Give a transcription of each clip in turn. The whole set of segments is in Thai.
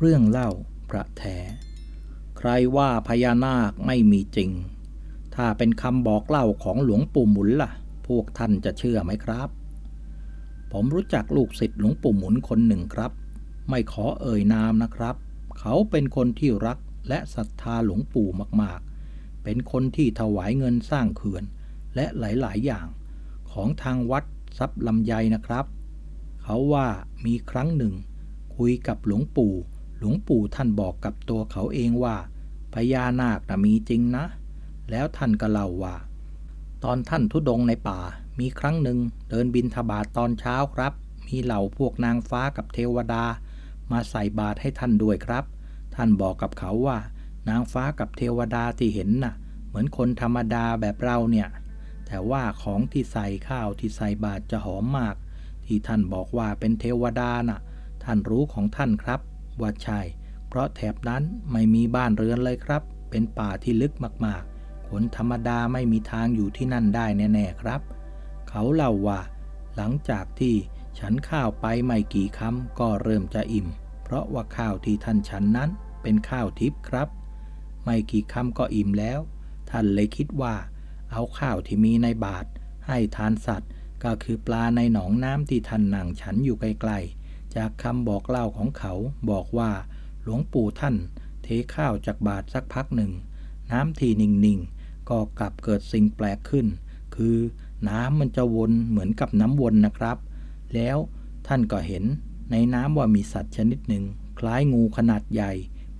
เรื่องเล่าประแถใครว่าพญานาคไม่มีจริง ถ้าเป็นคำบอกเล่าของหลวงปู่หมุนล่ะ พวกท่านจะเชื่อไหมครับ ผมรู้จักลูกศิษย์หลวงปู่หมุนคนหนึ่งครับ ไม่ขอเอ่ยนามนะครับ เขาเป็นคนที่รักและศรัทธาหลวงปู่มากๆ เป็นคนที่ถวายเงินสร้างเขื่อน และหลายๆ อย่างของทางวัดทรัพย์ลำไยนะครับ เขาว่ามีครั้งหนึ่ง คุยกับหลวงปู่ หลวงปู่ท่านบอกกับตัวเขาเองว่าพญานาคนะมีจริงนะ แล้วท่านก็เล่าว่า ตอนท่านทุดงในป่า มีครั้งหนึ่งเดินบินทบาทตอนเช้าครับ มีเหล่าพวกนางฟ้ากับเทวดา มาใส่บาตรให้ท่านด้วยครับ ท่านบอกกับเขาว่า นางฟ้ากับเทวดาที่เห็นน่ะ เหมือนคนธรรมดาแบบเราเนี่ย แต่ว่าของที่ใส่ข้าวที่ใส่บาตรจะหอมมาก ที่ท่านบอกว่าเป็นเทวดาน่ะ ท่านรู้ของท่านครับ ว่าใช่ เพราะแถบนั้นไม่มีบ้านเรือนเลยครับ เป็นป่าที่ลึกมากๆ คนธรรมดาไม่มีทางอยู่ที่นั่นได้แน่ๆครับ เขาเล่าว่า หลังจากที่ฉันข้าวไปไม่กี่คำก็เริ่มจะอิ่ม เพราะว่าข้าวที่ท่านฉันนั้นเป็นข้าวทิพย์ครับ ไม่กี่คำก็อิ่มแล้ว ท่านเลยคิดว่า เอาข้าวที่มีในบาตรให้ทานสัตว์ ก็คือปลาในหนองน้ำที่ท่านนั่งฉันอยู่ไกลๆ จากคำบอกเล่าของเขาบอกว่า หลวงปู่ท่านเทข้าวจากบาตรสักพักหนึ่ง น้ำที่นิ่งๆ ก็กลับเกิดสิ่งแปลกขึ้น คือน้ำมันจะวนเหมือนกับน้ำวนนะครับ แล้วท่านก็เห็นในน้ำว่ามีสัตว์ชนิดหนึ่ง คล้ายงูขนาดใหญ่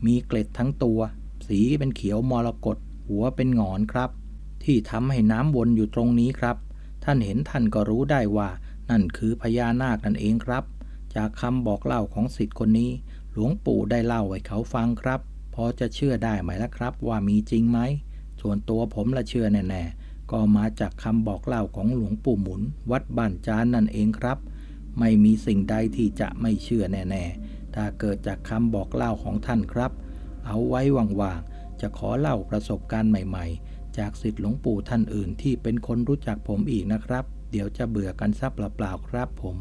มีเกล็ดทั้งตัว สีเป็นเขียวมรกตหัวเป็นงอนครับ ที่ทำให้น้ำวนอยู่ตรงนี้ครับ ท่านเห็นท่านก็รู้ได้ว่า นั่นคือพญานาคนั่นเองครับ จากคำบอกเล่าของสิทธิ์คนนี้ หลวงปู่ได้เล่าให้เขาฟังครับ พอจะเชื่อได้ไหมล่ะครับ ว่ามีจริงไหม ส่วนตัวผมละเชื่อแน่ๆ ก็มาจากคำบอกเล่าของหลวงปู่หมุน วัดบ้านจานนั่นเองครับ ไม่มีสิ่งใดที่จะไม่เชื่อแน่ๆ ถ้าเกิดจากคำบอกเล่าของท่านครับ เอาไว้ว่างๆ จะขอเล่าประสบการณ์ใหม่ๆ จากสิทธิ์หลวงปู่ท่านอื่นที่เป็นคนรู้จักผมอีกนะครับ เดี๋ยวจะเบื่อกันซับเปล่าๆครับผม